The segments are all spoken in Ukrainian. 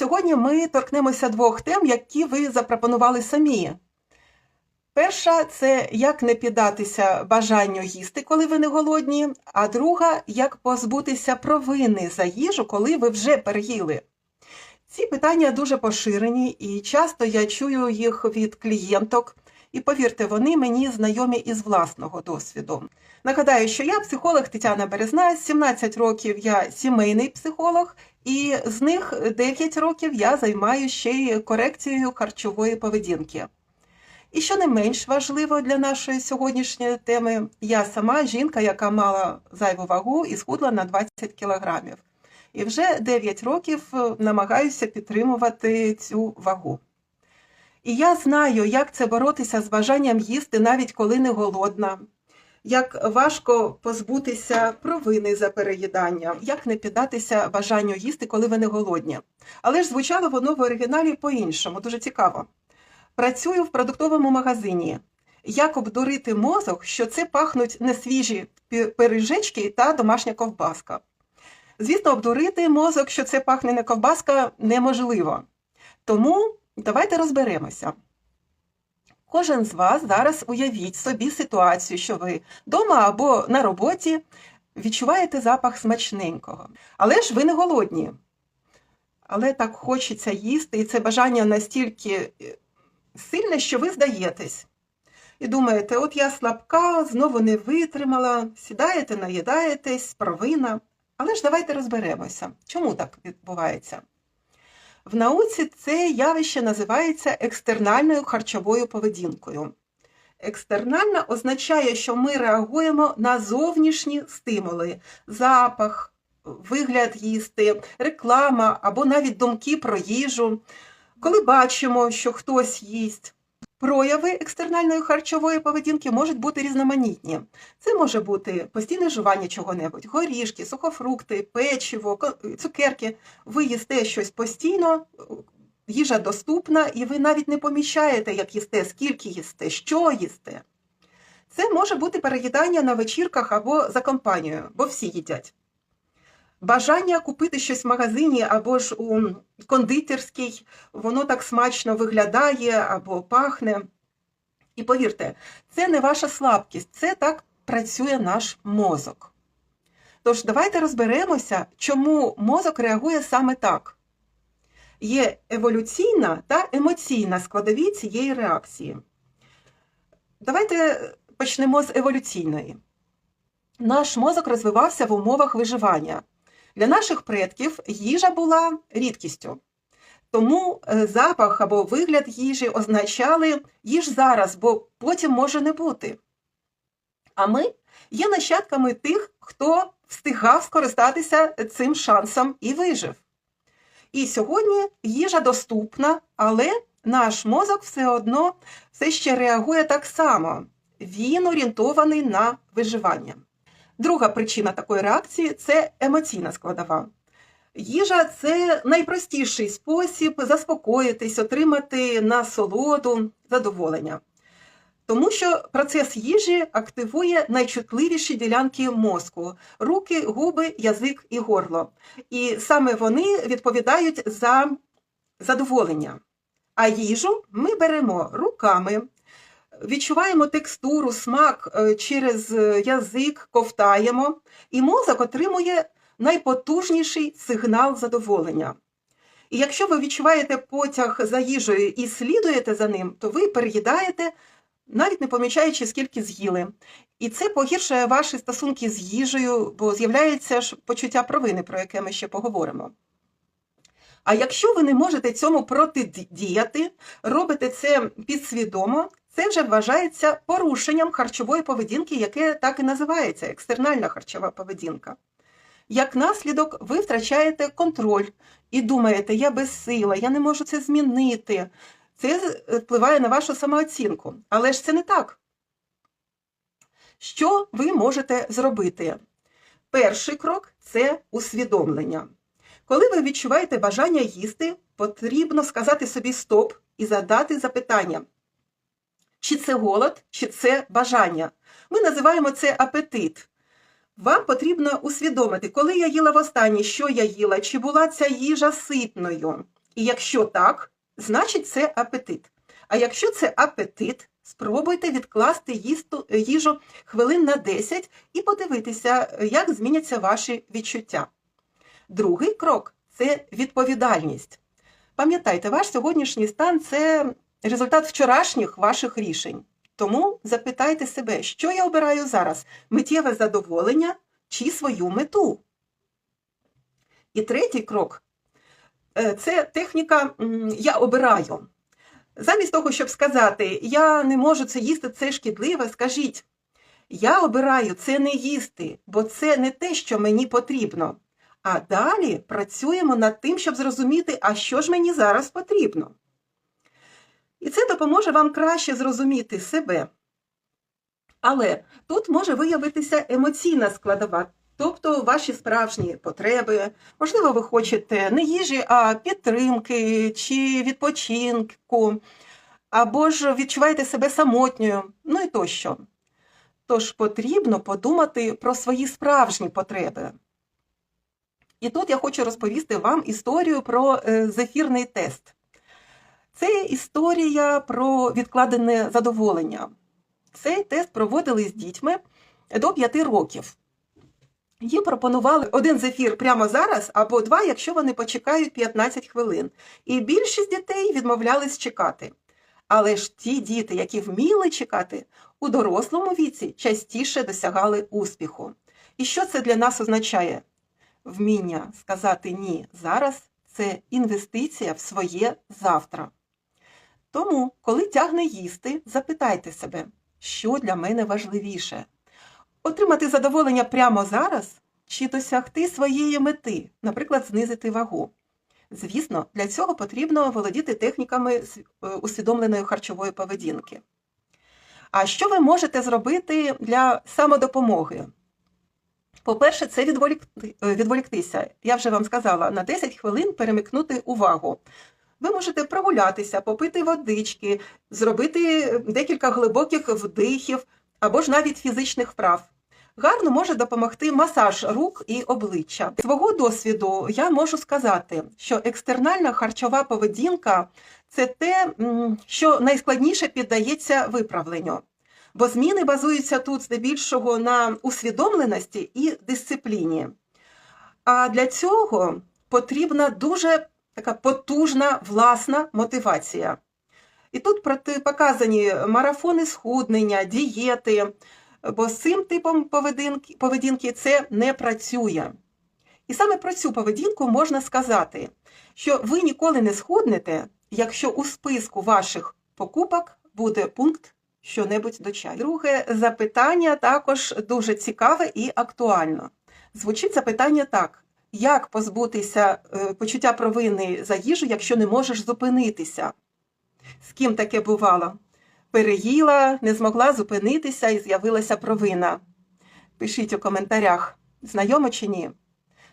сьогодні ми торкнемося двох тем, які ви запропонували самі. Перша це як не піддатися бажанню їсти, коли ви не голодні, а друга як позбутися провини за їжу, коли ви вже переїли. Ці питання дуже поширені, і часто я чую їх від клієнток, і повірте, вони мені знайомі із власного досвіду. Нагадаю, що я психолог Тетяна Березна, 17 років я сімейний психолог, і з них 9 років я займаюся ще й корекцією харчової поведінки. І що не менш важливо для нашої сьогоднішньої теми, я сама жінка, яка мала зайву вагу і схудла на 20 кілограмів. І вже 9 років намагаюся підтримувати цю вагу. І я знаю, як це боротися з бажанням їсти, навіть коли не голодна, як важко позбутися провини за переїдання, як не піддатися бажанню їсти, коли ви не голодні. Але ж звучало воно в оригіналі по-іншому, дуже цікаво. Працюю в продуктовому магазині. Як обдурити мозок, що це пахнуть несвіжі пиріжечки та домашня ковбаска. Звісно, обдурити мозок, що це пахне не ковбаска, неможливо. Тому давайте розберемося. Кожен з вас зараз уявіть собі ситуацію, що ви вдома або на роботі відчуваєте запах смачненького. Але ж ви не голодні. Але так хочеться їсти, і це бажання настільки сильне, що ви здаєтесь. І думаєте, от я слабка, знову не витримала, сідаєте, наїдаєтесь, провина. Але ж давайте розберемося, чому так відбувається. В науці це явище називається екстернальною харчовою поведінкою. Екстернальна означає, що ми реагуємо на зовнішні стимули, запах, вигляд їсти, реклама або навіть думки про їжу. Коли бачимо, що хтось їсть, прояви екстернальної харчової поведінки можуть бути різноманітні. Це може бути постійне жування чого-небудь, горішки, сухофрукти, печиво, цукерки. Ви їсте щось постійно, їжа доступна, і ви навіть не помічаєте, як їсте, скільки їсте, що їсте. Це може бути переїдання на вечірках або за компанією, бо всі їдять. Бажання купити щось в магазині або ж у кондитерській, воно так смачно виглядає або пахне. І повірте, це не ваша слабкість, це так працює наш мозок. Тож, давайте розберемося, чому мозок реагує саме так. Є еволюційна та емоційна складові цієї реакції. Давайте почнемо з еволюційної. Наш мозок розвивався в умовах виживання. Для наших предків їжа була рідкістю. Тому запах або вигляд їжі означали їж зараз, бо потім може не бути. А ми є нащадками тих, хто встигав скористатися цим шансом і вижив. І сьогодні їжа доступна, але наш мозок все одно все ще реагує так само. Він орієнтований на виживання. Друга причина такої реакції це емоційна складова. Їжа це найпростіший спосіб заспокоїтись, отримати насолоду, задоволення. Тому що процес їжі активує найчутливіші ділянки мозку руки, губи, язик і горло. І саме вони відповідають за задоволення. А їжу ми беремо руками, відчуваємо текстуру, смак через язик, ковтаємо, і мозок отримує найпотужніший сигнал задоволення. І якщо ви відчуваєте потяг за їжею і слідуєте за ним, то ви переїдаєте, навіть не помічаючи, скільки з'їли. І це погіршує ваші стосунки з їжею, бо з'являється ж почуття провини, про яке ми ще поговоримо. А якщо ви не можете цьому протидіяти, робите це підсвідомо, це вже вважається порушенням харчової поведінки, яке так і називається екстернальна харчова поведінка. Як наслідок, ви втрачаєте контроль і думаєте, я безсила, я не можу це змінити. Це впливає на вашу самооцінку. Але ж це не так. Що ви можете зробити? Перший крок це усвідомлення. Коли ви відчуваєте бажання їсти, потрібно сказати собі стоп і задати запитання. Чи це голод, чи це бажання. Ми називаємо це апетит. Вам потрібно усвідомити, коли я їла востаннє, що я їла, чи була ця їжа ситною. І якщо так, значить це апетит. А якщо це апетит, спробуйте відкласти їжу хвилин на 10 і подивитися, як зміняться ваші відчуття. Другий крок це відповідальність. Пам'ятайте, ваш сьогоднішній стан це результат вчорашніх ваших рішень. Тому запитайте себе, що я обираю зараз: миттєве задоволення чи свою мету. І третій крок е, це техніка я обираю. Замість того, щоб сказати, я не можу це їсти, це шкідливе, скажіть, я обираю це не їсти, бо це не те, що мені потрібно. А далі працюємо над тим, щоб зрозуміти, а що ж мені зараз потрібно. І це допоможе вам краще зрозуміти себе. Але тут може виявитися емоційна складова, тобто ваші справжні потреби. Можливо, ви хочете не їжі, а підтримки чи відпочинку, або ж відчуваєте себе самотньою, ну і тощо. Тож потрібно подумати про свої справжні потреби. І тут я хочу розповісти вам історію про е, зефірний тест. Це історія про відкладене задоволення. Цей тест проводили з дітьми до 5 років. Їм пропонували один зефір прямо зараз або два, якщо вони почекають 15 хвилин. І більшість дітей відмовлялись чекати. Але ж ті діти, які вміли чекати, у дорослому віці частіше досягали успіху. І що це для нас означає? Вміння сказати ні зараз це інвестиція в своє завтра. Тому, коли тягне їсти, запитайте себе, що для мене важливіше отримати задоволення прямо зараз чи досягти своєї мети, наприклад, знизити вагу. Звісно, для цього потрібно володіти техніками е, усвідомленої харчової поведінки. А що ви можете зробити для самодопомоги? По-перше, це відволікти, е, відволіктися. Я вже вам сказала, на 10 хвилин перемикнути увагу. Ви можете прогулятися, попити водички, зробити декілька глибоких вдихів або ж навіть фізичних вправ. Гарно може допомогти масаж рук і обличчя. Свого досвіду я можу сказати, що екстернальна харчова поведінка це те, що найскладніше піддається виправленню. Бо зміни базуються тут здебільшого на усвідомленості і дисципліні. А для цього потрібна дуже така потужна власна мотивація. І тут показані марафони схуднення, дієти, бо з цим типом поведінки, поведінки це не працює. І саме про цю поведінку можна сказати, що ви ніколи не схуднете, якщо у списку ваших покупок буде пункт що-небудь до чаю. Друге запитання також дуже цікаве і актуально. Звучить запитання так: як позбутися е, почуття провини за їжу, якщо не можеш зупинитися? З ким таке бувало? Переїла, не змогла зупинитися і з'явилася провина. Пишіть у коментарях, знайомо чи ні.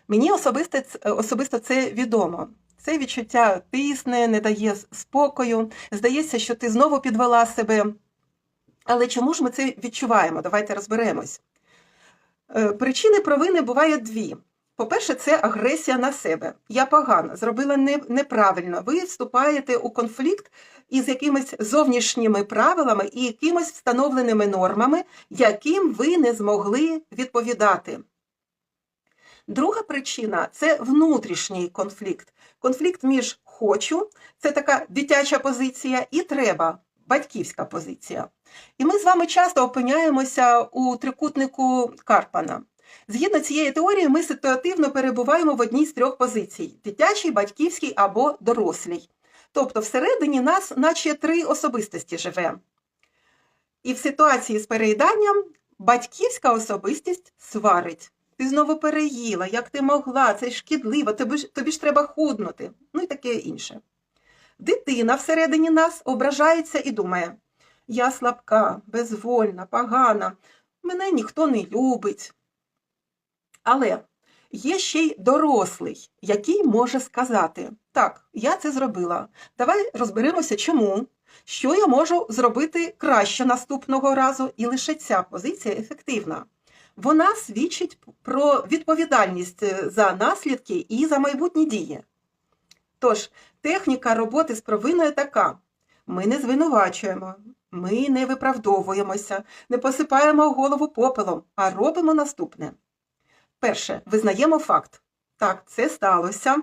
Мені особисто, особисто це відомо. Це відчуття тисне, не дає спокою. Здається, що ти знову підвела себе. Але чому ж ми це відчуваємо? Давайте розберемось. Е, причини провини бувають дві. По-перше, це агресія на себе. Я погано, зробила неправильно. Ви вступаєте у конфлікт із якимись зовнішніми правилами і якимись встановленими нормами, яким ви не змогли відповідати. Друга причина це внутрішній конфлікт. Конфлікт між хочу, це така дитяча позиція, і треба батьківська позиція. І ми з вами часто опиняємося у трикутнику Карпана. Згідно цієї теорії, ми ситуативно перебуваємо в одній з трьох позицій: дитячий, батьківський або дорослій. Тобто, всередині нас, наче три особистості живе. І в ситуації з переїданням батьківська особистість сварить. Ти знову переїла, як ти могла, це шкідливо, тобі ж, тобі ж треба худнути, ну і таке інше. Дитина всередині нас ображається і думає: я слабка, безвольна, погана, мене ніхто не любить. Але є ще й дорослий, який може сказати: Так, я це зробила. Давай розберемося, чому, що я можу зробити краще наступного разу, і лише ця позиція ефективна. Вона свідчить про відповідальність за наслідки і за майбутні дії. Тож, Техніка роботи з провиною така: ми не звинувачуємо, ми не виправдовуємося, не посипаємо голову попелом, а робимо наступне. Перше, визнаємо факт. Так, це сталося.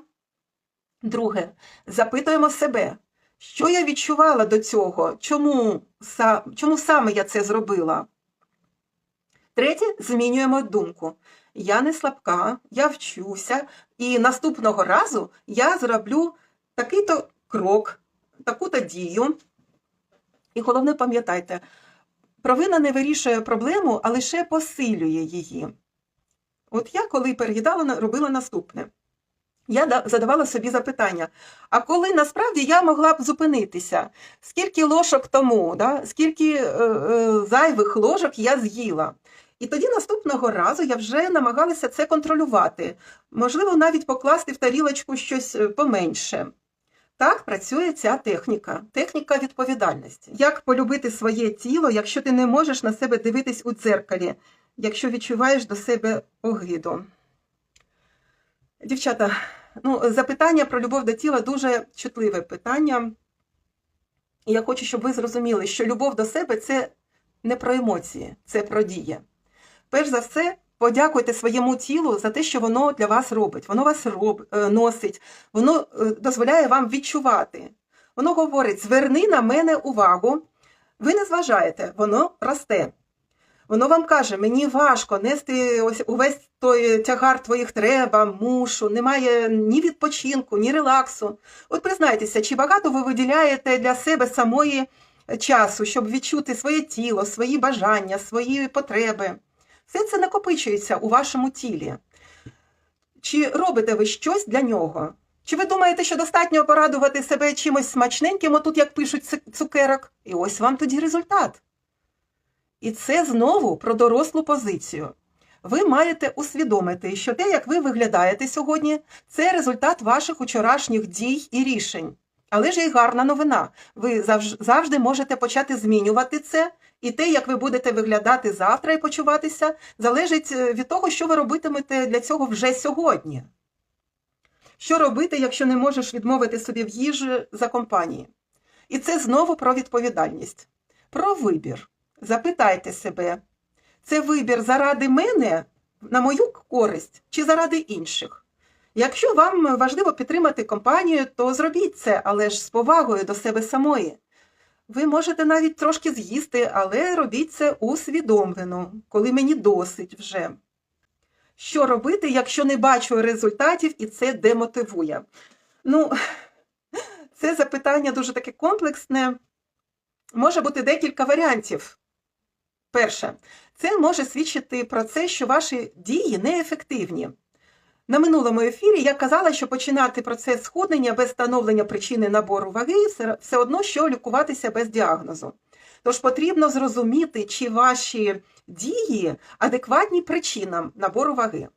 Друге, запитуємо себе, що я відчувала до цього, чому, чому саме я це зробила. Третє, змінюємо думку. Я не слабка, я вчуся, і наступного разу я зроблю такий-то крок, таку-то дію. І головне, пам'ятайте, провина не вирішує проблему, а лише посилює її. От я, коли переїдала, робила наступне. Я задавала собі запитання: а коли насправді я могла б зупинитися? Скільки ложок тому, да? скільки е, е, зайвих ложок я з'їла? І тоді наступного разу я вже намагалася це контролювати, можливо, навіть покласти в тарілочку щось е, поменше. Так працює ця техніка, техніка відповідальності. Як полюбити своє тіло, якщо ти не можеш на себе дивитись у дзеркалі, якщо відчуваєш до себе огиду? Дівчата, ну, запитання про любов до тіла дуже чутливе питання. І я хочу, щоб ви зрозуміли, що любов до себе це не про емоції, це про дії. Перш за все, подякуйте своєму тілу за те, що воно для вас робить. Воно вас роб, е, носить, воно е, дозволяє вам відчувати. Воно говорить: зверни на мене увагу. Ви не зважаєте, воно росте. Воно вам каже, мені важко нести ось увесь той тягар твоїх треба, мушу, немає ні відпочинку, ні релаксу. От признайтеся, чи багато ви виділяєте для себе самої часу, щоб відчути своє тіло, свої бажання, свої потреби. Все це накопичується у вашому тілі. Чи робите ви щось для нього? Чи ви думаєте, що достатньо порадувати себе чимось смачненьким, отут, як пишуть цукерок? І ось вам тоді результат. І це знову про дорослу позицію. Ви маєте усвідомити, що те, як ви виглядаєте сьогодні, це результат ваших учорашніх дій і рішень. Але ж є гарна новина. Ви завжди можете почати змінювати це, і те, як ви будете виглядати завтра і почуватися, залежить е, від того, що ви робитимете для цього вже сьогодні. Що робити, якщо не можеш відмовити собі в їжі за компанії? І це знову про відповідальність, про вибір. Запитайте себе, це вибір заради мене на мою користь чи заради інших? Якщо вам важливо підтримати компанію, то зробіть це, але ж з повагою до себе самої. Ви можете навіть трошки з'їсти, але робіть це усвідомлено, коли мені досить вже. Що робити, якщо не бачу результатів і це демотивує? Ну, це запитання дуже таке комплексне. Може бути декілька варіантів. Перше, це може свідчити про це, що ваші дії неефективні. На минулому ефірі я казала, що починати процес схуднення без встановлення причини набору ваги все одно, що лікуватися без діагнозу. Тож потрібно зрозуміти, чи ваші дії адекватні причинам набору ваги.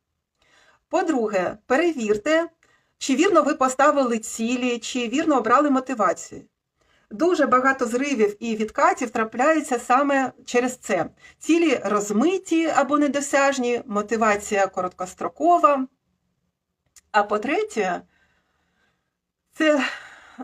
По-друге, перевірте, чи вірно ви поставили цілі, чи вірно обрали мотивацію. Дуже багато зривів і відкатів трапляються саме через це. Цілі розмиті або недосяжні, мотивація короткострокова. А по-третє, це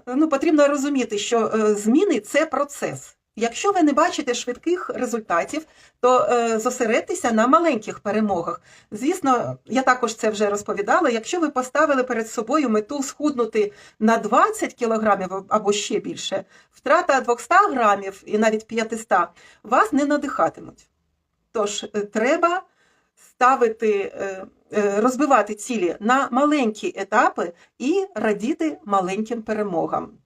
ну, потрібно розуміти, що е, зміни це процес. Якщо ви не бачите швидких результатів, то е, зосередьтеся на маленьких перемогах. Звісно, я також це вже розповідала. Якщо ви поставили перед собою мету схуднути на 20 кілограмів або ще більше, втрата 200 грамів і навіть 500 вас не надихатимуть. Тож е, треба ставити, е, розбивати цілі на маленькі етапи і радіти маленьким перемогам.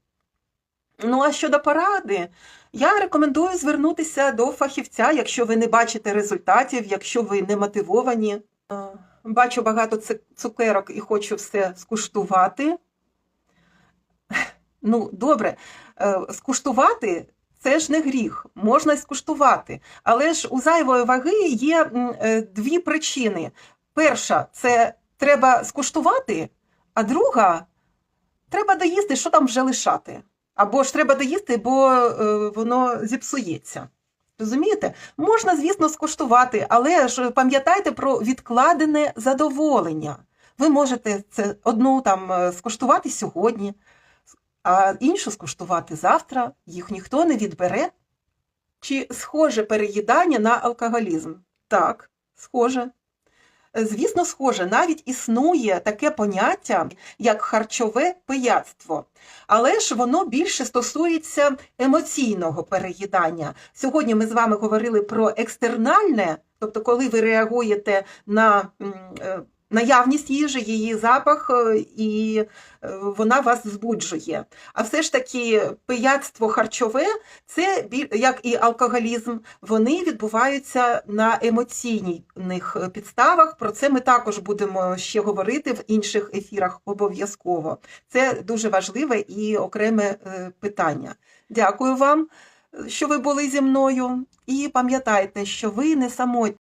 Ну а щодо поради, я рекомендую звернутися до фахівця, якщо ви не бачите результатів, якщо ви не мотивовані. Е, Бачу багато цукерок і хочу все скуштувати. Ну, добре, е, скуштувати це ж не гріх, можна скуштувати. Але ж у зайвої ваги є е, дві причини. Перша це треба скуштувати, а друга треба доїсти, що там вже лишати. Або ж треба доїсти, бо е, воно зіпсується. Розумієте? Можна, звісно, скуштувати, але ж пам'ятайте про відкладене задоволення. Ви можете це одну там е, скуштувати сьогодні, а іншу скуштувати завтра, їх ніхто не відбере. Чи схоже переїдання на алкоголізм? Так, схоже. Звісно, схоже, навіть існує таке поняття, як харчове пияцтво, але ж воно більше стосується емоційного переїдання. Сьогодні ми з вами говорили про екстернальне, тобто, коли ви реагуєте на е, наявність їжі, її запах, е, і е, вона вас збуджує. А все ж таки пияцтво харчове, це як і алкоголізм, вони відбуваються на емоційних підставах. Про це ми також будемо ще говорити в інших ефірах обов'язково. Це дуже важливе і окреме е, питання. Дякую вам, що ви були зі мною. І пам'ятайте, що ви не самотні.